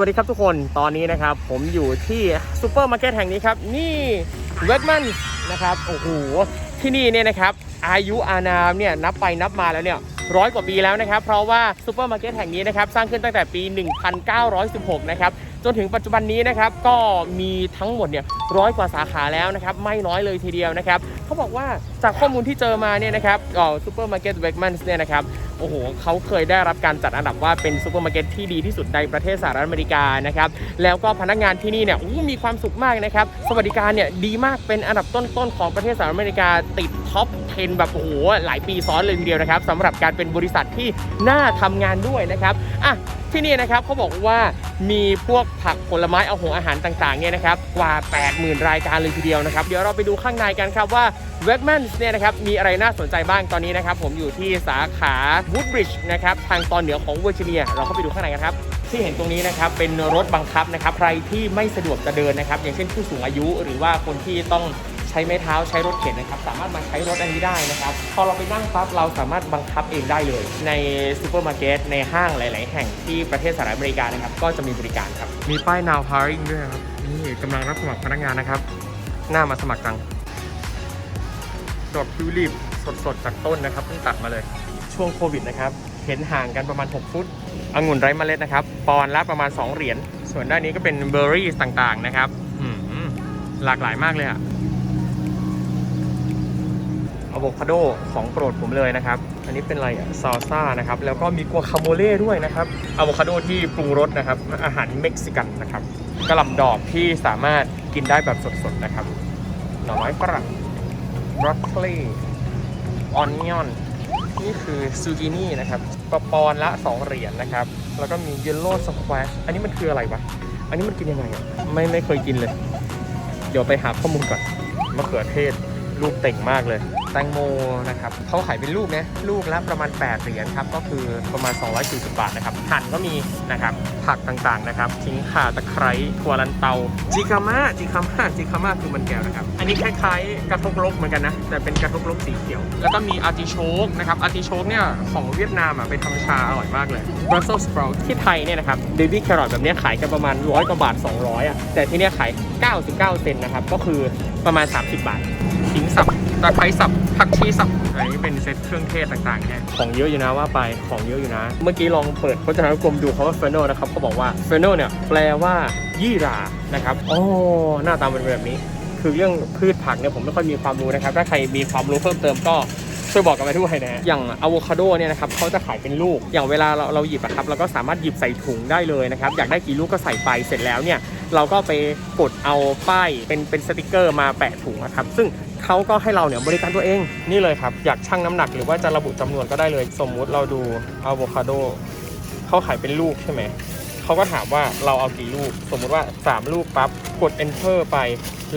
วัสดีครับทุกคนตอนนี้นะครับ ผมอยู่ที่ซูเปอร์มาร์เก็ตแห่งนี้ครับ นี่เวดมันนะครับโอ้โหที่นี่เนี่ยนะครับ อายุอานามเนี่ยนับไปนับมาแล้วเนี่ยร้อยกว่าปีแล้วนะครับ เพราะว่าซูเปอร์มาร์เก็ตแห่งนี้นะครับ สร้างขึ้นตั้งแต่ปี 1916 นะครับ จนถึงปัจจุบันนี้นะครับ ก็มีทั้งหมดเนี่ยร้อยกว่าสาขาแล้วนะครับ ไม่น้อยเลยทีเดียวนะครับ เขาบอกว่าจากข้อมูลที่เจอมาเนี่ยนะครับก็ซูเปอร์มาร์เก็ตเวกมันเนี่ยนะครับ โอ้โหเขาเคยได้รับการจัดอันดับว่าเป็นซูเปอร์มาร์เก็ตที่ดีที่สุดในประเทศสหรัฐอเมริกานะครับแล้วก็พนักงานที่นี่เนี่ยอู้มีความสุขมากนะครับสวัสดิการเนี่ยดีมากเป็นอันดับต้นๆของประเทศสหรัฐอเมริกาติดท็อป 10 แบบโอ้โหหลายปีซ้อนเลยทีเดียวนะครับสำหรับการเป็นบริษัทที่น่าทำงานด้วยนะครับอะที่นี่นะครับเขาบอกว่ามีพวกผักผลไม้เอาหงอาหารต่างๆเนี่ยนะครับกว่า 80,000 รายการเลยทีเดียวนะครับ เดี๋ยวเราไปดูข้างในกันครับว่า w e g m a n เนี่ยนะครับมีอะไรน่าสนใจบ้างตอนนี้นะครับ ผมอยู่ที่สาขา Woodbridge นะครับทางตอนเหนือของเวอร์จิเนีย เราเข้าไปดูข้างในกันครับที่เห็นตรงนี้นะครับเป็นรถบังคับนะครับใครที่ไม่สะดวกจะเดินนะครับ อย่างเช่นผู้สูงอายุหรือว่าคนที่ต้อง ใช้ไม้เท้าใช้รถเข็นนะครับสามารถมาใช้รถอันนี้ได้นะครับพอเราไปนั่งปั๊บเราสามารถบังคับเองได้เลย ในซูเปอร์มาร์เก็ตในห้างหลาย ๆ แห่งที่ประเทศสหรัฐอเมริกานะครับก็จะมีบริการครับมีป้าย now hiring ด้วยครับนี่กำลังรับสมัครพนักงานนะครับหน้ามาสมัครจังดอกทิวลิปสด ๆ จากต้นนะครับเพิ่งตัดมาเลย ช่วงโควิดนะครับเห็นห่างกันประมาณ 6 ฟุตองุ่นไร้เมล็ดนะครับ ปอนด์ละประมาณ 2 เหรียญ ส่วนด้านนี้ก็เป็นเบอร์รี่ต่างๆ นะครับอืมหลากหลายมากเลยอะ อะโวคาโดของโปรดผมเลยนะครับ อันนี้เป็นอะไรอะซาซ่านะครับ แล้วก็มีกัวคาโมเล่ด้วยนะครับอะโวคาโดที่ปรุงรสนะครับ อาหารเม็กซิกันนะครับกระหล่ำดอกที่สามารถกินได้แบบสดๆนะครับ หน่อไม้ฝรั่งบรอกโคลีออนยอนนี่คือซูกินี่นะครับปปอนละ 2 เหรียญนะครับ แล้วก็มีเยลโล่สควอชอันนี้มันคืออะไรวะ อันนี้มันกินยังไงอะไม่ไม่เคยกินเลย เดี๋ยวไปหาข้อมูลก่อนมะเขือเทศลูกเต่งมากเลย แตงโมนะครับเขาขายเป็นลูกนะลูกละประมาณ 8 เหรียญครับก็คือประมาณ 240 บาทนะครับหั่นก็มีนะครับผักต่างๆนะครับทิ้งข่าตะไคร้ถั่วลันเตาจิคาม่าจิคาม่าจิคาม่าคือมันแก้วนะครับ อันนี้คล้ายๆกระทกลกเหมือนกันนะแต่เป็นกระทกลกสีเขียว แล้วก็มีอาร์ติโชกนะครับอาร์ติโชกเนี่ยของเวียดนามอะไปทำชาอร่อยมากเลย Brussels sprout ที่ไทยเนี่ยนะครับ baby carrot แบบเนี้ยขายกันประมาณร้อยกว่าบาท 200อะแต่ที่เนี่ยขาย 99 เซนต์นะครับก็คือประมาณ 30 บาท ขิงสับตะไคร้สับผักชีสับอันนี้เป็นเซตเครื่องเทศต่างๆเนี่ยของเยอะอยู่นะว่าไปของเยอะอยู่นะ เมื่อกี้ลองเปิดพจนานุกรมดูคำว่าเฟโนนะครับเขาบอกว่าเฟโนเนี่ยแปลว่ายี่หรานะครับอ๋อหน้าตาเป็นแบบนี้ คือเรื่องพืชผักเนี่ยผมไม่ค่อยมีความรู้นะครับ ถ้าใครมีความรู้เพิ่มเติมก็ช่วยบอกกันมาด้วยนะ อย่างอะโวคาโดเนี่ยนะครับเขาจะขายเป็นลูก อย่างเวลาเราเราหยิบอะครับเราก็สามารถหยิบใส่ถุงได้เลยนะครับ อยากได้กี่ลูกก็ใส่ไป เสร็จแล้วเนี่ยเราก็ไปกดเอาป้ายเป็นเป็นสติกเกอร์มาแปะถุงนะครับ ซึ่ง เขาก็ให้เราเนี่ยบริการตัวเอง นี่เลยครับ อยากชั่งน้ำหนักหรือว่าจะระบุจำนวนก็ได้เลย สมมุติเราดูอะโวคาโดเขาขายเป็นลูกใช่ไหมเขาก็ถามว่าเราเอากี่ลูก สมมุติว่า 3 ลูกปั๊บกด enter ไป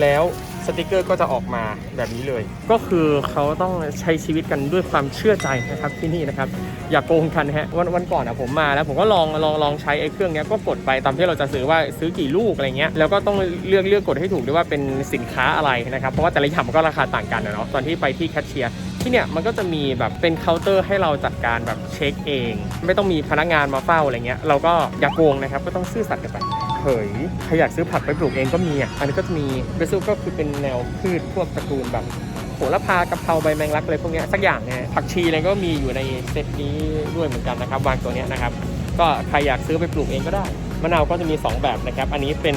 แล้ว สติกเกอร์ก็จะออกมาแบบนี้เลย ก็คือเขาต้องใช้ชีวิตกันด้วยความเชื่อใจนะครับที่นี่นะครับ อย่าโกงกันฮะวันวันก่อนอะผมมาแล้วผมก็ลองลองลองใช้ไอ้เครื่องเนี้ยก็กดไปตามที่เราจะซื้อว่าซื้อกี่ลูกอะไรเงี้ยแล้วก็ต้องเลือกเลือกกดให้ถูกด้วยว่าเป็นสินค้าอะไรนะครับเพราะว่าแต่ละอย่างมันก็ราคาต่างกันนะเนาะตอนที่ไปที่แคชเชียร์ที่เนี่ยมันก็จะมีแบบเป็นเคาน์เตอร์ให้เราจัดการแบบเช็คเอง ไม่ต้องมีพนักงานมาเฝ้าอะไรเงี้ยเราก็อย่าโกงนะครับก็ต้องซื่อสัตย์กันไป เฮ้ยใครอยากซื้อผักไปปลูกเองก็มีอะอันนี้ก็จะมีเบซิลก็คือเป็นแนวพืชพวกตระกูลแบบโหระพากะเพราใบแมงลักอะไรพวกนี้สักอย่างเนี่ยผักชีอะไรก็มีอยู่ในเซตนี้ด้วยเหมือนกันนะครับ วางตัวเนี้ยนะครับก็ใครอยากซื้อไปปลูกเองก็ได้มะนาวก็จะมี 2 แบบนะครับ อันนี้เป็น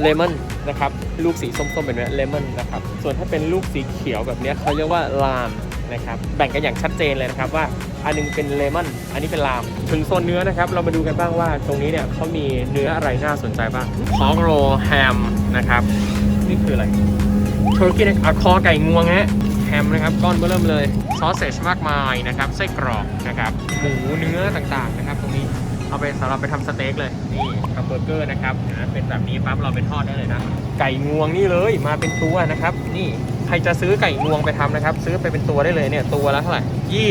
เลมอนนะครับ ลูกสีส้มๆเป็นเลมอนนะครับ ส่วนถ้าเป็นลูกสีเขียวแบบนี้เขาเรียกว่าลาม นะครับแบ่งกันอย่างชัดเจนเลยนะครับว่าอันหนึงเป็นเลมอนอันนี้เป็นลาม ถึงโซนเนื้อนะครับ เรามาดูกันบ้างว่าตรงนี้เนี่ยเขามีเนื้ออะไรน่าสนใจบ้างพอกโรแฮมนะครับนี่คืออะไรเทอร์กี้อะคอไก่งวงฮะแฮมนะครับก้อนเบอร์เริ่มเลยซอสเซจมากมายนะครับไส้กรอกนะครับหมูเนื้อต่างๆนะครับ ตรงนี้เอาไปสำหรับไปทำสเต็กเลยนี่แฮมเบอร์เกอร์นะครับนะเป็นแบบนี้ปั๊บเราไปทอดได้เลยนะไก่งวงนี่เลยมาเป็นตัวนะครับ นี่ใค รจะซื้อไก่งวงไปทำนะครับ ซื้อไปเป็นตัวได้เลยเนี่ยตัวละเท่าไหร่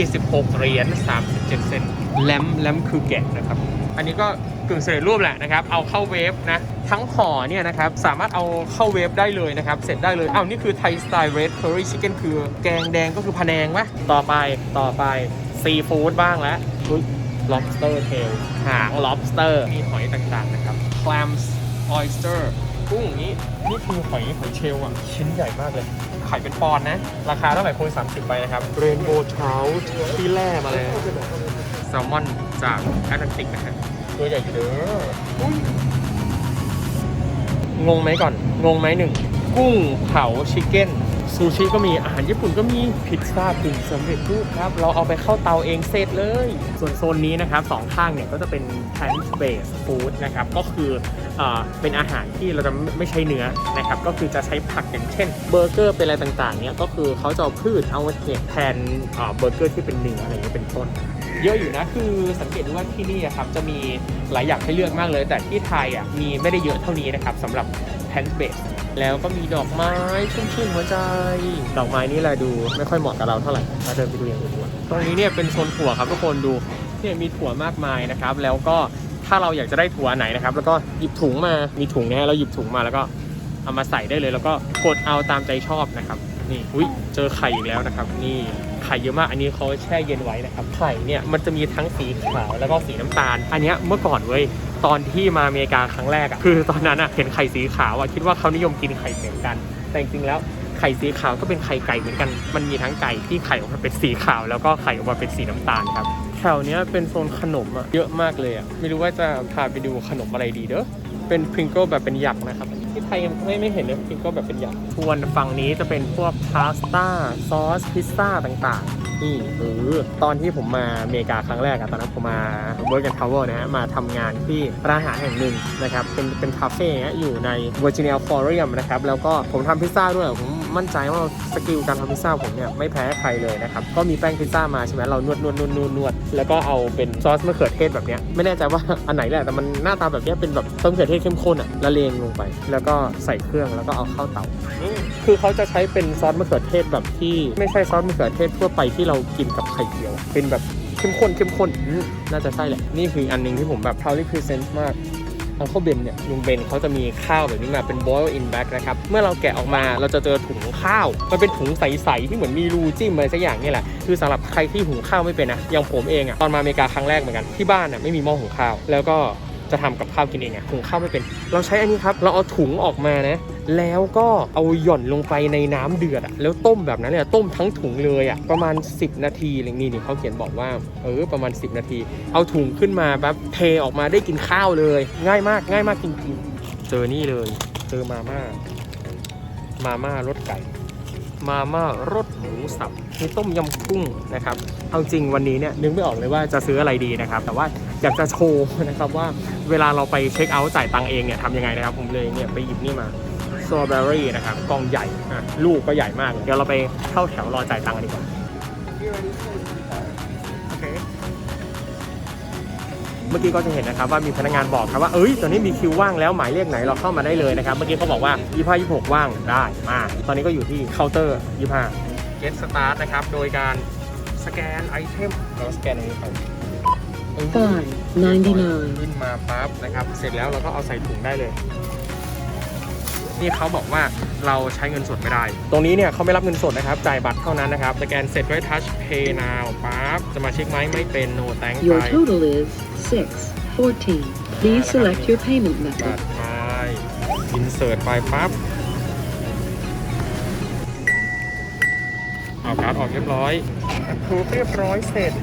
26 เหรียญ 37 เซนต์แลมแลมคือแกะนะครับ อันนี้ก็กึ่งเสร็จรูปแหละนะครับ เอาเข้าเวฟนะ ทั้งห่อเนี่ยนะครับ สามารถเอาเข้าเวฟได้เลยนะครับ เสร็จได้เลยอ้าวนี่คือไทยสไตล์เรดเคอรี่ชิคเก้นคือแกงแดงก็คือพะแนงวะต่อไปต่อไปซีฟู้ดบ้างแล้วอุ๊ย lobster tail หาง lobster มีหอยต่างๆนะครับ clams oyster กุ้งอย่างนี้ นี่คือหอยหอยเชลล์อะ ชิ้นใหญ่มากเลย ไข่เป็นปอนด์นะ ราคาเท่าไหร่คูณ30 ไปนะครับ Rainbow Trout ที่แร่มาเลยแซลมอนจากแอตแลนติกนะฮะตัวใหญ่อยู่เด้ออุ๊ยงงไหมก่อน งงไหมหนึ่ง กุ้งเผาชิคเก้น ซูชิก็มีอาหารญี่ปุ่นก็มีพิซซ่ากึ่งสำเร็จรูปครับ เราเอาไปเข้าเตาเองเสร็จเลย ส่วนโซนนี้นะครับสองข้างเนี่ยก็จะเป็น plant based food นะครับ ก็คือเอ่อเป็นอาหารที่เราจะไม่ใช้เนื้อนะครับ ก็คือจะใช้ผักอย่างเช่นเบอร์เกอร์เป็นอะไรต่างๆเนี่ยก็คือเขาจะเอาพืชเอาเห็ดแทนเบอร์เกอร์ที่เป็นเนื้ออะไรอย่างเงี้ยเป็นต้นเยอะอยู่นะคือสังเกตดูว่าที่นี่ครับจะมีหลายอย่างให้เลือกมากเลย แต่ที่ไทยอะมีไม่ได้เยอะเท่านี้นะครับสำหรับ plant base แล้วก็มีดอกไม้ชุ่มชื่นหัวใจ ดอกไม้นี่แหละดูไม่ค่อยเหมาะกับเราเท่าไหร่มาเดินไปดูอย่างอื่นดีกว่าตรงนี้เนี่ยเป็นโซนถั่วครับทุกคนดูเนี่ยมีถั่วมากมายนะครับ แล้วก็ถ้าเราอยากจะได้ถั่วไหนนะครับ แล้วก็หยิบถุงมามีถุงนะฮะเราหยิบถุงมาแล้วก็เอามาใส่ได้เลย แล้วก็กดเอาตามใจชอบนะครับ นี่อุ้ยเจอไข่อีกแล้วนะครับ นี่ ไข่เยอะมาก อันนี้เขาแช่เย็นไว้นะครับ ไข่เนี่ยมันจะมีทั้งสีขาวแล้วก็สีน้ำตาล อันนี้เมื่อก่อนเว้ยตอนที่มาอเมริกาครั้งแรกอะคือตอนนั้นอะเห็นไข่สีขาวอะคิดว่าเขานิยมกินไข่เหมือนกัน แต่จริงๆแล้วไข่สีขาวก็เป็นไข่ไก่เหมือนกัน มันมีทั้งไก่ที่ไข่ออกมาเป็นสีขาว แล้วก็ไข่ออกมาเป็นสีน้ำตาลครับแถวเนี้ยเป็นโซนขนมอะเยอะมากเลยอะไม่รู้ว่าจะพาไปดูขนมอะไรดีเด้อ เป็นพริงเกิลแบบเป็นหยักนะครับที่ไทยยังไม่ไม่เห็นเลยพริงเกิลแบบเป็นหยักทวนฝั่งนี้จะเป็นพวกพาสต้าซอสพิซซ่าต่างๆ นี่เออตอนที่ผมมาอเมริกาครั้งแรกอะตอนนั้นผมมา Work and Travel นะฮะมาทำงานที่ร้านอาหารแห่งหนึ่งนะครับเป็นเป็นคาเฟ่อยู่ใน Virginia Forum นะครับแล้วก็ผมทำพิซซ่าด้วยผมมั่นใจว่าสกิลการทำพิซซ่าผมเนี่ยไม่แพ้ใครเลยนะครับก็มีแป้งพิซซ่ามาใช่ไหมเรานวดนวดนวดนวดนวดแล้วก็เอาเป็นซอสมะเขือเทศแบบเนี้ยไม่แน่ใจว่าอันไหนแหละแต่มันหน้าตาแบบเนี้ยเป็นแบบซอสมเขือเทศเข้มข้นอะละเลงลงไป แล้วก็ใส่เครื่องแล้วก็เอาเข้าเตาคือเขาจะใช้เป็นซอสมะเขือเทศแบบที่ไม่ใช่ซอสมะเขือเทศทั่วไปที่เรากินกับไข่เจียว เป็นแบบเข้มข้นเข้มข้นอืมน่าจะใช่แหละ นี่คืออันหนึงที่ผมแบบ proudly present มากอังเขาเบนเนี่ยลุงเบนเขาจะมีข้าวแบบนี้มาเป็น boil in bag นะครับ เมื่อเราแกะออกมาเราจะเจอถุงข้าว มันเป็นถุงใส ๆ ที่เหมือนมีรูจิ้มอะไรสักอย่างเนี่ยแหละ คือสำหรับใครที่หุงข้าวไม่เป็นนะอย่างผมเองอะตอนมาอเมริกาครั้งแรกเหมือนกันที่บ้านอะไม่มีหม้อหุงข้าว แล้วก็ จะทำกับข้าวกินเองอะหุงข้าวไม่เป็น เราใช้อันนี้ครับ เราเอาถุงออกมานะ แล้วก็เอาหย่อนลงไปในน้ำเดือดอะแล้วต้มแบบนั้นเลยต้มทั้งถุงเลยอะประมาณ 10 นาทีอะไรนี่นี่เขาเขียนบอกว่าเออประมาณ 10 นาที เอาถุงขึ้นมาปั๊บเทออกมาได้กินข้าวเลย ง่ายมากง่ายมากจริงๆเจอนี่เลย เจอมาม่ามาม่ารสไก่มาม่ารสหมูสับมีต้มยำกุ้งนะครับ เอาจริงวันนี้เนี่ยนึกไม่ออกเลยว่าจะซื้ออะไรดีนะครับ แต่ว่า อยากจะโชว์นะครับว่าเวลาเราไปเช็คเอาท์จ่ายตังค์เองเนี่ยทำยังไงนะครับผมเลยเนี่ยไปหยิบนี่มาสตรอเบอรี่นะครับกล่องใหญ่อะลูกก็ใหญ่มาก เดี๋ยวเราไปเข้าแถวรอจ่ายตังค์กันดีกว่าโอเคเมื่อกี้ก็จะเห็นนะครับว่ามีพนักงานบอกครับว่าเอ้ยตอนนี้มีคิวว่างแล้วหมายเลขไหนเราเข้ามาได้เลยนะครับ เมื่อกี้เขาบอกว่า25 26ว่างได้มาตอนนี้ก็อยู่ที่เคาน์เตอร์25 Get Start นะครับโดยการสแกนไอเทมเราสแกนตรงนี้ไปเออ Five ninety nine. ขึ้นมาปั๊บนะครับ เสร็จแล้วเราก็เอาใส่ถุงได้เลย นี่เขาบอกว่าเราใช้เงินสดไม่ได้ ตรงนี้เนี่ยเขาไม่รับเงินสดนะครับ จ่ายบัตรเท่านั้นนะครับ สแกนเสร็จด้วย Touch Pay Now ปั๊บจะมาเช็คไหมไม่เป็น No thank Your ไป total is six fourteen. Please select your payment บั method. ตรไปอินเสิร์ตไปปั๊บเอาการ์ดออกเรียบร้อยถูกเรียบร้อยเสร็จครับผม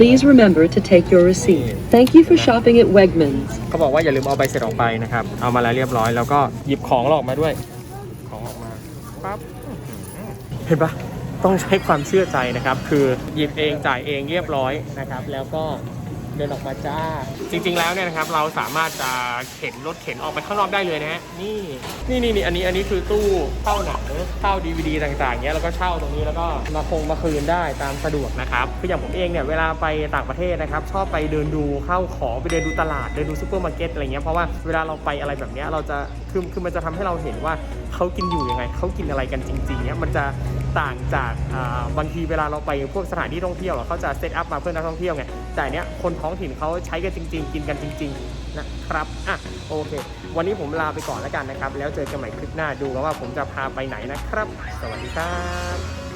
Please remember to take your receipt. Thank you for shopping at Wegmans. เขาบอกว่าอย่าลืมเอาใบเสร็จออกไปนะครับ เอามาแล้วเรียบร้อยแล้วก็หยิบของเราออกมาด้วย ของออกมาปั๊บอื้อหือเห็นปะต้องใช้ความเชื่อใจนะครับ คือหยิบเองจ่ายเองเรียบร้อยนะครับ แล้วก็ เดินออกมาจ้า จริง ๆ แล้วเนี่ยนะครับเราสามารถจะเข็นรถเข็นออกไปข้างนอกได้เลยนะฮะนี่นี่นี่นี่อันนี้อันนี้คือตู้เข้าหนังเข้าดีวดีต่างๆเงี้ยแล้วก็เช่าตรงนี้แล้วก็มาคงมาคืนได้ตามสะดวกนะครับคืออย่างผมเองเนี่ยเวลาไปต่างประเทศนะครับชอบไปเดินดูเข้าของไปเดินดูตลาดเดินดูซูเปอร์มาร์เก็ตอะไรเงี้ยเพราะว่าเวลาเราไปอะไรแบบเนี้ยเราจะคือคือมันจะทำให้เราเห็นว่าเขากินอยู่ยังไงเขากินอะไรกันจริงๆเนี่ยมันจะ ต่างจากบางทีเวลาเราไปพวกสถานที่ท่องเที่ยวเขาจะเซตอัพมาเพื่อนักท่องเที่ยวไงแต่เนี้ยคนท้องถิ่นเขาใช้กันจริง ๆ กินกันจริง ๆ นะครับอะโอเค วันนี้ผมลาไปก่อนแล้วกันนะครับ แล้วเจอกันใหม่คลิปหน้าดูกันว่าผมจะพาไปไหนนะครับ สวัสดีครับ